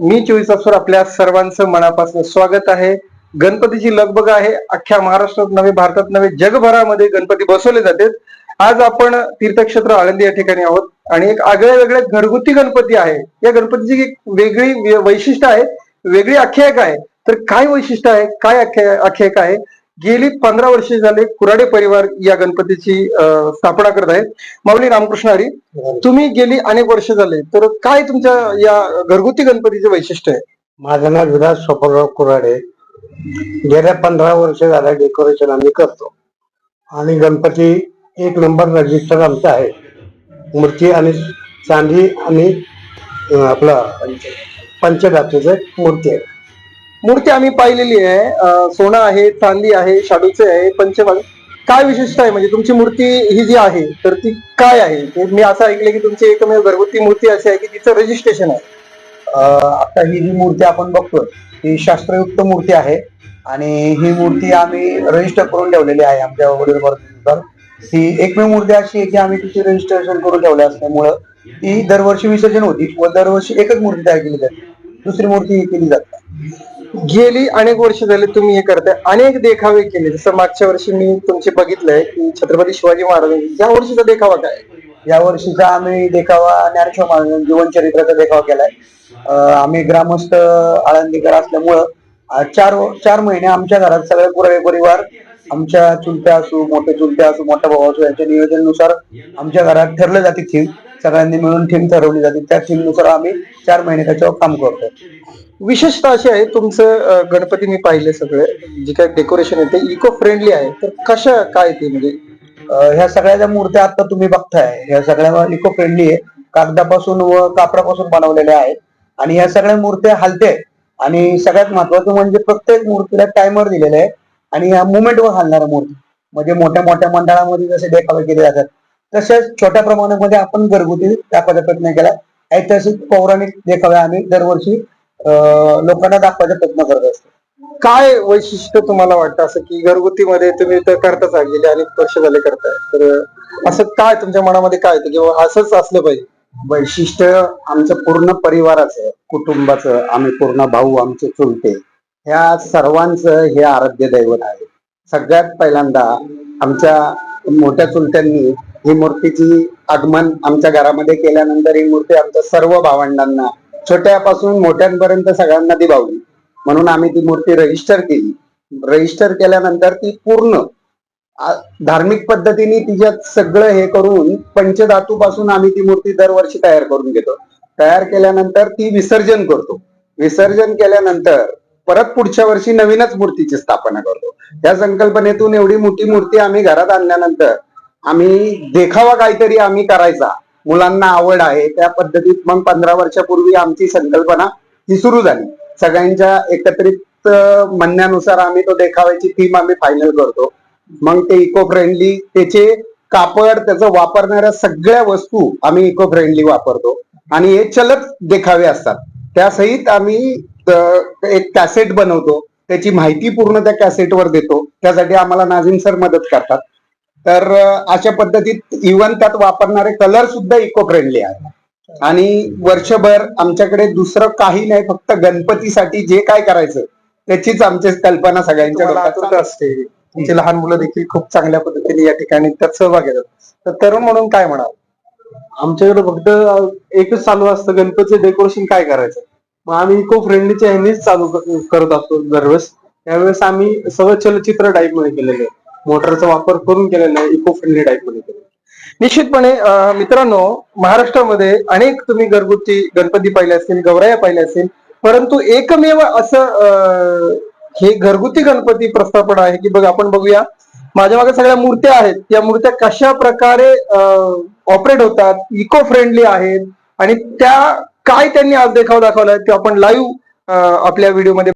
मी चोवीस असूर आपल्या सर्वांचं मनापासून स्वागत आहे. गणपतीची लगबग आहे. अख्ख्या महाराष्ट्रात नव्हे भारतात नव्हे जगभरामध्ये गणपती बसवले जाते आज आपण तीर्थक्षेत्र आळंदी या ठिकाणी आहोत. आणि एक आगळ्या वेगळ्या घरगुती गणपती आहे. या गणपतीची एक वेगळी वैशिष्ट्य आहे. वेगळी आख्यायिका आहे. तर काय वैशिष्ट्य आहे? काय आख्या- आख्यायिका आहे? गेली पंधरा वर्षे झाले कुराडे परिवार या गणपतीची स्थापना करत आहे माऊली रामकृष्ण हरी तुम्ही गेली अनेक वर्ष झाले तर काय तुमच्या या घरगुती गणपतीचे वैशिष्ट्य आहे? माझं नाव विलास सोपरराव कुराडे. गेल्या पंधरा वर्ष झालं डेकोरेशन आम्ही करतो. आणि गणपती एक नंबर रजिस्टर आमचा आहे. मूर्ती आणि चांदी आणि आपलं पंचधातूचे मूर्ती आहे मूर्ती आम्ही पाहिलेली आहे. सोनं आहे चांदी आहे शाडूचे आहे पंचभाग. काय विशिष्ट आहे? म्हणजे तुमची मूर्ती ही जी आहे तर ती काय आहे? मी असं ऐकलं की तुमची एकमेव घरगुती मूर्ती अशी आहे की तिचं रजिस्ट्रेशन आहे. आता ही जी मूर्ती आपण बघतोय ही शास्त्रयुक्त मूर्ती आहे आणि ही मूर्ती आम्ही रजिस्टर करून ठेवलेली आहे आमच्या वडील ही एकमेव मूर्ती अशी आहे की आम्ही तिची रजिस्ट्रेशन करून ठेवली असल्यामुळं ती दरवर्षी विसर्जन होती व दरवर्षी एकच मूर्ती तयार केली जाते. दुसरी मूर्ती केली जाते गेली अनेक वर्ष झाले तुम्ही हे करताय. अनेक देखावे केले. जसं मागच्या वर्षी मी तुमचे बघितलंय की छत्रपती शिवाजी महाराज या वर्षीचा देखावा काय? या वर्षीचा आम्ही देखावा ज्ञानेश्वर महाराज जीवन चरित्राचा देखावा केलाय. आम्ही ग्रामस्थ आळंदीकर असल्यामुळं चार चार महिने आमच्या घरात सगळे पुरावे परिवार आमच्या चुलत्या असू मोठे चुलत्या असू मोठा भाऊ असू यांच्या नियोजनानुसार आमच्या घरात ठरलं जाते थीम. सगळ्यांनी मिळून थीम ठरवली जाते. त्या थीमनुसार आम्ही चार महिने त्याच्यावर काम करतो विशेषतः अशी आहे तुमचं अं, गणपती मी पाहिले सगळे. जे काय डेकोरेशन आहे ते इको फ्रेंडली आहे. तर कशा काय ते म्हणजे अं, ह्या सगळ्या ज्या मूर्त्या आता तुम्ही बघताय. ह्या सगळ्या इको फ्रेंडली आहे. कागदापासून व कापडापासून बनवलेल्या आहेत. आणि ह्या सगळ्या मूर्त्या हलते आहेत. आणि सगळ्यात महत्वाचं म्हणजे प्रत्येक मूर्तीला टायमर दिलेला आहे. आणि ह्या मुवमेंटवर हलणाऱ्या मूर्ती. म्हणजे मोठ्या मोठ्या मंडळामध्ये जसे देखावे केले जातात तसेच छोट्या प्रमाणामध्ये आपण घरगुती दाखवायचा प्रयत्न केला. ऐतिहासिक पौराणिक देखावे आम्ही दरवर्षी लोकांना दाखवायचा प्रयत्न करत असतो. काय वैशिष्ट्य तुम्हाला वाटतं? असं की घरगुतीमध्ये तुम्ही तर करताच गेले अनेक वर्ष झाले करताय. तर असं काय तुमच्या मनामध्ये काय येतं किंवा असंच असलं पाहिजे? वैशिष्ट्य आमचं पूर्ण परिवाराचं कुटुंबाचं आम्ही पूर्ण भाऊ आमचे चुलते. ह्या सर्वांचं हे आराध्य दैवत आहे. सगळ्यात पहिल्यांदा आमच्या मोठ्या चुलत्यांनी ही मूर्तीची आगमन आमच्या घरामध्ये केल्यानंतर ही मूर्ती आमच्या सर्व भावंडांना छोट्यापासून मोठ्यांपर्यंत सगळ्यांना ती भावली म्हणून आम्ही ती मूर्ती रजिस्टर केली. रजिस्टर केल्यानंतर ती पूर्ण धार्मिक पद्धतीने तिच्यात सगळं हे करून पंचधातू पासून आम्ही ती मूर्ती दरवर्षी तयार करून घेतो. तयार केल्यानंतर ती विसर्जन करतो. विसर्जन केल्यानंतर परत पुढच्या वर्षी नवीनच मूर्तीची स्थापना करतो. या संकल्पनेतून एवढी मोठी मूर्ती आम्ही घरात आणल्यानंतर आम्ही देखावा काहीतरी आम्ही करायचा. मुलांना आवड आहे त्या पद्धतीत मग पंधरा वर्षापूर्वी आमची संकल्पना ही सुरू झाली. सगळ्यांच्या एकत्रित म्हणण्यानुसार आम्ही तो देखाव्याची थीम आम्ही फायनल करतो. मग ते इको फ्रेंडली त्याचे कापड त्याचं वापरणाऱ्या सगळ्या वस्तू आम्ही इको फ्रेंडली वापरतो. आणि हे चलत देखावे असतात. त्यासहित आम्ही एक कॅसेट बनवतो. त्याची माहिती पूर्ण त्या कॅसेटवर देतो. त्यासाठी आम्हाला नाझीम सर मदत करतात. तर अशा पद्धतीत इव्हन त्यात वापरणारे कलर सुद्धा इको फ्रेंडली आहे आणि वर्षभर आमच्याकडे दुसरं काही नाही फक्त गणपतीसाठी जे काय करायचं त्याचीच आमची कल्पना सगळ्यांच्या असते. तुमचे लहान मुलं देखील खूप चांगल्या पद्धतीने या ठिकाणी त्यात सहभाग घेतात तर तरुण म्हणून काय म्हणाल? आमच्याकडे फक्त एकच चालू असतं गणपतीचं डेकोरेशन काय करायचं? मग आम्ही इको फ्रेंडलीच्या ह्यांनीच चालू क- करत असतो दरवेळेस. त्यावेळेस आम्ही सगळं चलचित्र टाईपमध्ये केलेलं आहे. मोटरचा वापर करून केलेला आहे इको फ्रेंडली टाईपमध्ये निश्चितपणे मित्रांनो महाराष्ट्रामध्ये अनेक तुम्ही घरगुती गणपती पाहिले असतील गौराया पाहिल्या असतील परंतु एकमेव असं हे घरगुती गणपती प्रस्थापन आहे की बघ आपण बघूया माझ्या मागे सगळ्या मूर्त्या आहेत त्या मूर्त्या कशा प्रकारे ऑपरेट होतात इको फ्रेंडली आहेत आणि त्या काय त्यांनी आज देखाव दाखवलाय ते आपण लाईव्ह आपल्या व्हिडिओमध्ये